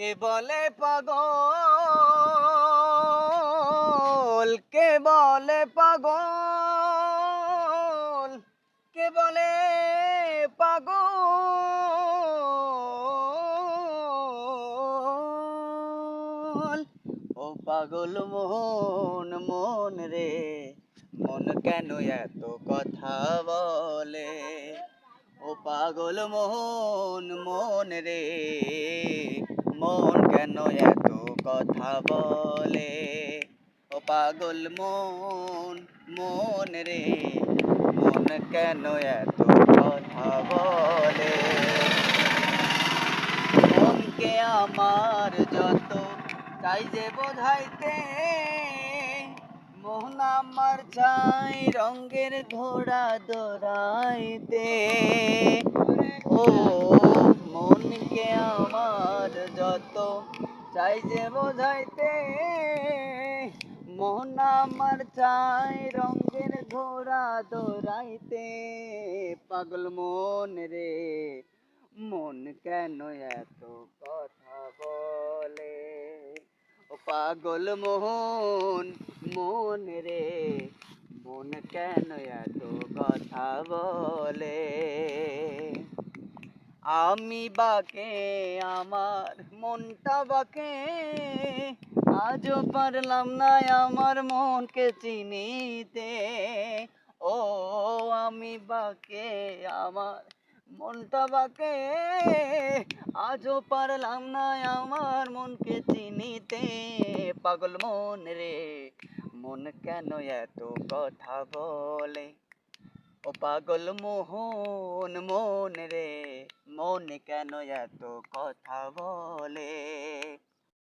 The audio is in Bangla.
কে বলে পাগল? কে বলে পাগল? কে বলে পাগল? ও পাগল মন মন রে, মন কেন এত কথা বলে? ও পাগল মোহন, মন রে মন কেন এত কথা বলে? ও পাগল মন মন রে, মন কেন এত কথা বলে? মনকে আমার যত চাই যে বোঝাইতে মোহন আমার চাই রঙের ঘোড়া দৌড়াইতে। ও যত চাই যে বোঝাইতে মোহন আমার চাই রঙের ঘোড়া দৌড়াইতে। পাগল মন রে, মন কেন এত কথা বলে? ও পাগল মোহন মন রে, মন কেন এত কথা বলে? আমি বাকে, আমার মনটা বাকে। আজও পারলাম না আমার মনকে চিনিতে। ও, আমি বাকে, আমার মনটা বাকে। আজও পারলাম না আমার মনকে চিনিতে। পাগল মন রে, মন কেন এত কথা বলে? ও পাগল মোহন মন রে মন কেন এত কথা বলে?